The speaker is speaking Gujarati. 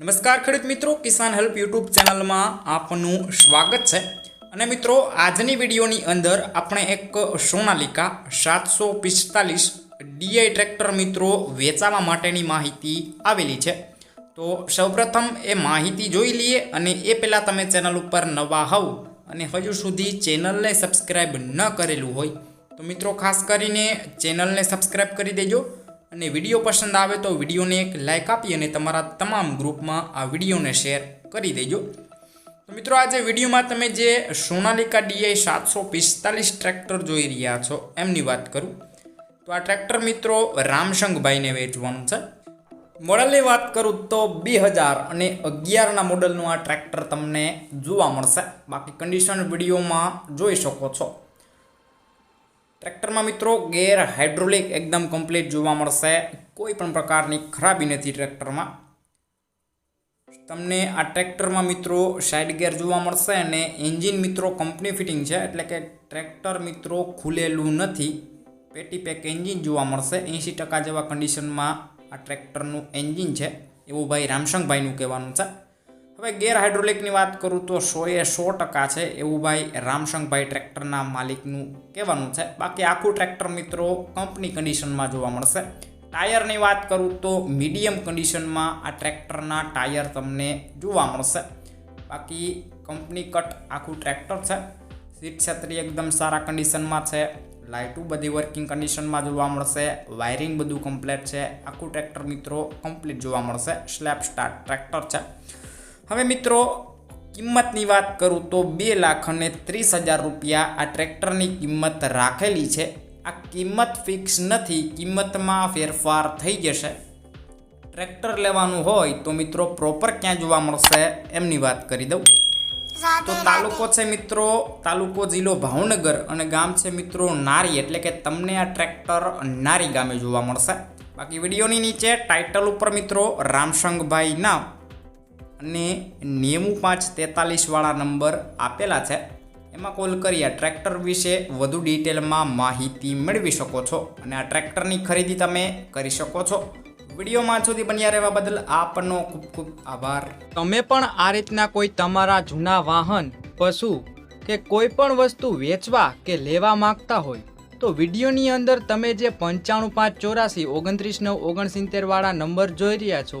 નમસ્કાર ખેડૂત મિત્રો, કિસાન હેલ્પ યુટ્યુબ ચેનલમાં આપનું સ્વાગત છે. અને મિત્રો, આજની વિડીયોની અંદર આપણે એક સોનાલિકા સાતસો પિસ્તાલીસ ડીઆઈ ટ્રેક્ટર મિત્રો વેચાવા માટેની માહિતી આવેલી છે. તો સૌપ્રથમ એ માહિતી જોઈ લઈએ અને એ પહેલાં તમે ચેનલ ઉપર નવા હોવ અને હજુ સુધી ચેનલને સબસ્ક્રાઈબ ન કરેલું હોય, તો મિત્રો ખાસ કરીને ચેનલને સબસ્ક્રાઈબ કરી દેજો. અને વીડિયો પસંદ આવે તો વિડીયોને એક લાઇક આપી અને તમારા તમામ ગ્રુપમાં આ વિડીયોને શેર કરી દેજો. તો મિત્રો આજે વિડીયોમાં તમે જે સોનાલિકા ડીઆઈ સાતસો પિસ્તાલીસ ટ્રેક્ટર જોઈ રહ્યા છો એમની વાત કરું. તો આ ટ્રેક્ટર મિત્રો રામસંગભાઈને વેચવાનું છે. મોડલની વાત કરું તો બે હજાર અને અગિયારના મોડલનું આ ટ્રેક્ટર તમને જોવા મળશે. બાકી કન્ડિશન વિડીયોમાં જોઈ શકો છો. ટ્રેક્ટરમાં મિત્રો ગેર હાઇડ્રોલિક એકદમ કમ્પ્લીટ જોવા મળશે. કોઈ પણ પ્રકારની ખરાબી નથી ટ્રેક્ટરમાં. તમને આ ટ્રેક્ટરમાં મિત્રો સાઇડ ગેર જોવા મળશે અને એન્જિન મિત્રો કંપની ફિટિંગ છે, એટલે કે ટ્રેક્ટર મિત્રો ખુલેલું નથી. પેટી પેક એન્જિન જોવા મળશે. એંશી ટકા જેવા કન્ડિશનમાં આ ટ્રેક્ટરનું એન્જિન છે. એવું ભાઈ રામસંગભાઈનું કહેવાનું છે. હવે ગેર હાઇડ્રોલિકની વાત કરું તો સોએ સો ટકા છે એવું ભાઈ રામસંગભાઈ ટ્રેક્ટરના માલિકનું કહેવાનું છે. બાકી આખું ટ્રેક્ટર મિત્રો કંપની કન્ડિશનમાં જોવા મળશે. ટાયરની વાત કરું તો મીડિયમ કન્ડિશનમાં આ ટ્રેક્ટરના ટાયર તમને જોવા મળશે. બાકી કંપની કટ આખું ટ્રેક્ટર છે. સીટ છત્રી એકદમ સારા કન્ડિશનમાં છે. લાઇટું બધી વર્કિંગ કન્ડિશનમાં જોવા મળશે. વાયરિંગ બધું કમ્પ્લીટ છે. આખું ટ્રેક્ટર મિત્રો કમ્પ્લીટ જોવા મળશે. સ્લેબ સ્ટાર્ટ ટ્રેક્ટર છે. હવે મિત્રો કિંમતની વાત કરું તો બે લાખ અને ત્રીસ હજાર રૂપિયા આ ટ્રેક્ટરની કિંમત રાખેલી છે. આ કિંમત ફિક્સ નથી કિંમતમાં ફેરફાર થઈ જશે. ટ્રેક્ટર લેવાનું હોય તો મિત્રો પ્રોપર ક્યાં જોવા મળશે એમની વાત કરી દઉં. તો તાલુકો છે મિત્રો તાલુકો જિલ્લો ભાવનગર અને ગામ છે મિત્રો નારી એટલે કે તમને આ ટ્રેક્ટર નારી ગામે જોવા મળશે. બાકી વિડીયોની નીચે ટાઇટલ ઉપર મિત્રો રામસંગભાઈ નામ અને નેવું પાંચ તેતાલીસવાળા નંબર આપેલા છે. એમાં કોલ કરી આ ટ્રેક્ટર વિશે વધુ ડિટેલમાં માહિતી મેળવી શકો છો અને આ ટ્રેક્ટરની ખરીદી તમે કરી શકો છો. વિડીયોમાં સુધી બન્યા રહેવા બદલ આપનો ખૂબ ખૂબ આભાર. તમે પણ આ રીતના કોઈ તમારા જૂના વાહન, પશુ કે કોઈ પણ વસ્તુ વેચવા કે લેવા માંગતા હોય, તો વિડીયોની અંદર તમે જે પંચાણું પાંચ ચોરાસી, ઓગણત્રીસ નવ ઓગણસિત્તેરવાળા નંબર જોઈ રહ્યા છો